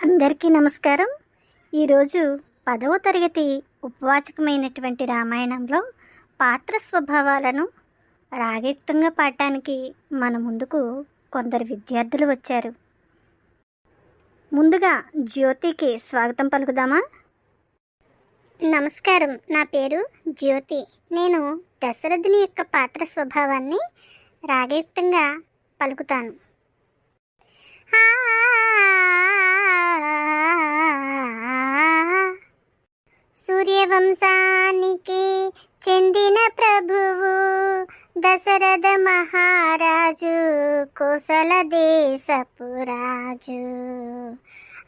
అందరికీ నమస్కారం. ఈరోజు పదవ తరగతి ఉపవాచకమైనటువంటి రామాయణంలో పాత్ర స్వభావాలను రాగయుక్తంగా పాడటానికి మన ముందుకు కొందరు విద్యార్థులు వచ్చారు. ముందుగా జ్యోతికి స్వాగతం పలుకుదామా? నమస్కారం. నా పేరు జ్యోతి. నేను దశరథుని యొక్క పాత్ర స్వభావాన్ని రాగయుక్తంగా పలుకుతాను. సూర్యవంశానికి చెందిన ప్రభువు దశరథ మహారాజు కోసల దేశపు రాజు.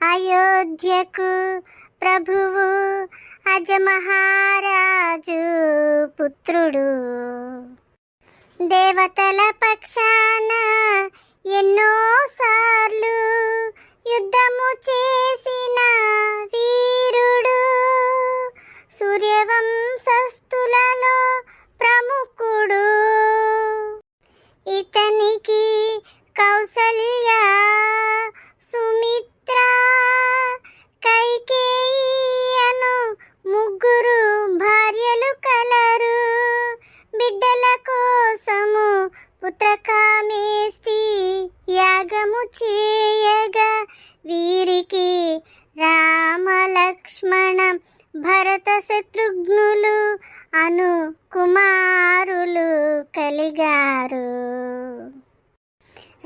అయోధ్యకు ప్రభువు అజమహారాజు పుత్రుడు. దేవతల పక్షాన ఎన్నో సార్లు యుద్ధము కౌసల్య సుమిత్ర కైకేయి ముగ్గురు భార్యలు కలరు. బిడ్డల కోసము పుత్రకామేష్టి యాగము చేయగా. వీరికి రామలక్ష్మణ భరత శత్రుఘ్నులు అను కుమారులు కలిగారు.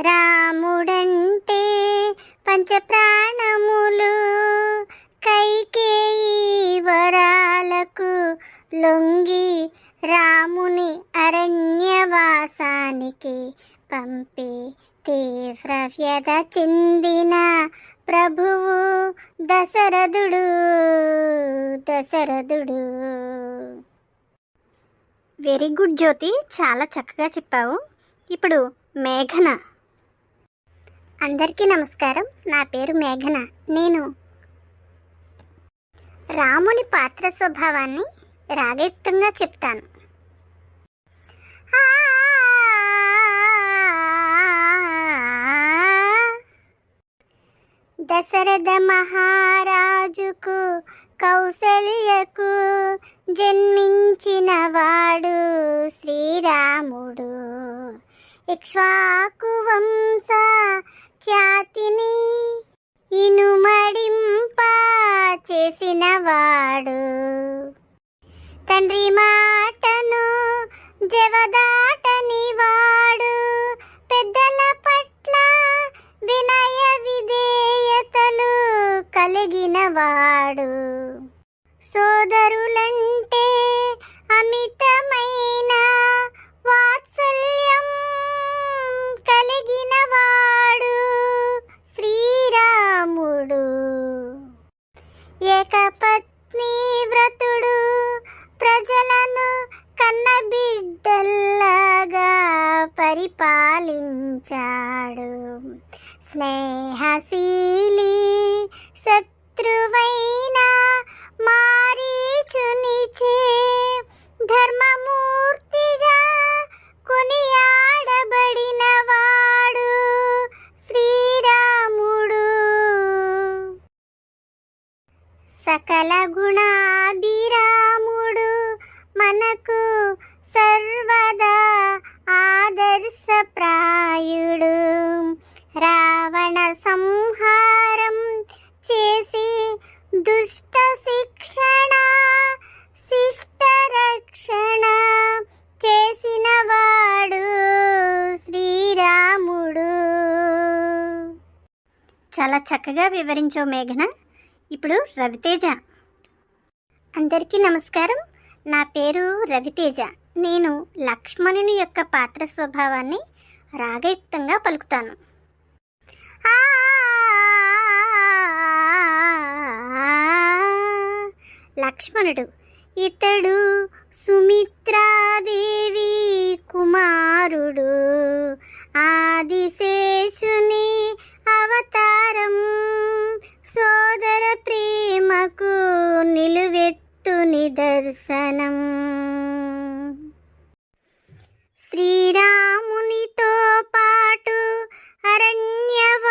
రాముడంటే పంచప్రాణములు కైకేయి వరాలకు లొంగి రాముని అరణ్యవాసానికి పంపి తీవ్ర వ్యధ చెందిన ప్రభువు దశరథుడు దశరథుడు. వెరీ గుడ్ జ్యోతి చాలా చక్కగా చెప్పావు. ఇప్పుడు మేఘన. అందరికీ నమస్కారం. నా పేరు మేఘన. నేను రాముని పాత్ర స్వభావాన్ని రాగయుక్తంగా చెప్తాను. దశరథ మహారాజుకు కౌసల్యకు జన్మించిన వాడు శ్రీరాముడు. ఇక్ష్వాకు వంశ ఖ్యాతిని ఇనుమడింప చేసినవాడు. తండ్రి మాటను జవదాటని వాడు పెద్దల పట్ల వినయ విధేయతలు కలిగినవాడు. సోదరులంటే పాలించాడు. స్నేహశీలి శత్రువైన మారీచునిచే ధర్మమూర్తి దుష్ట శిక్షణ శిష్ట రక్షణ చేసిన వాడు శ్రీరాముడు. చాలా చక్కగా వివరించావు మేఘన. ఇప్పుడు రవితేజ. అందరికీ నమస్కారం. నా పేరు రవితేజ. నేను లక్ష్మణుని యొక్క పాత్ర స్వభావాన్ని రాగయుక్తంగా పలుకుతాను. లక్ష్మణుడు. ఇతడు సుమిత్రాదేవి కుమారుడు. ఆదిశేషుని అవతారం సోదర ప్రేమకు నిలువెత్తు నిదర్శనం శ్రీరామునితో పాటు అరణ్యవాసానికి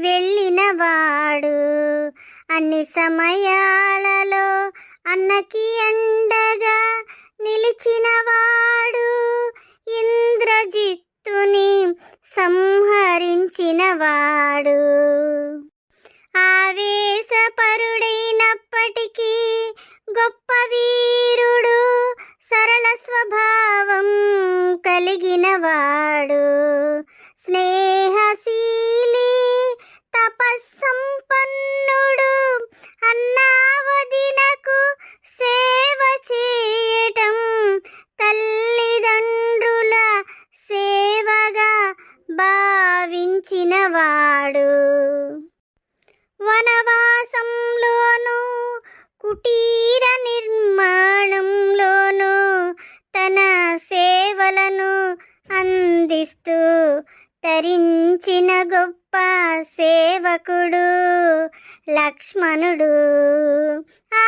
వెళ్ళినవాడు అన్ని సమయాలలో అన్నకి అండగా నిలిచినవాడు ఇంద్రజిత్తుని సంహరించినవాడు ఆవేశపరుడైనప్పటికీ గొప్ప వీరుడు సరళ స్వభావం కలిగినవాడు వాడు వనవాసంలోను కుటీర నిర్మాణంలోను తన సేవలను అందిస్తూ తరించిన గొప్ప సేవకుడు లక్ష్మణుడు ఆ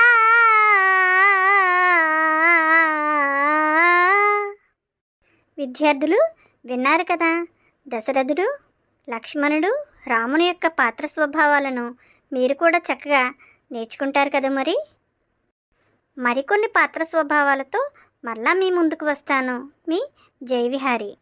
విద్యార్థులు విన్నారు కదా దశరథుడు లక్ష్మణుడు రాముని యొక్క పాత్ర స్వభావాలను మీరు కూడా చక్కగా నేర్చుకుంటారు కదా మరి? మరికొన్ని పాత్ర స్వభావాలతో మరలా మీ ముందుకు వస్తాను. మీ జైవిహారీ.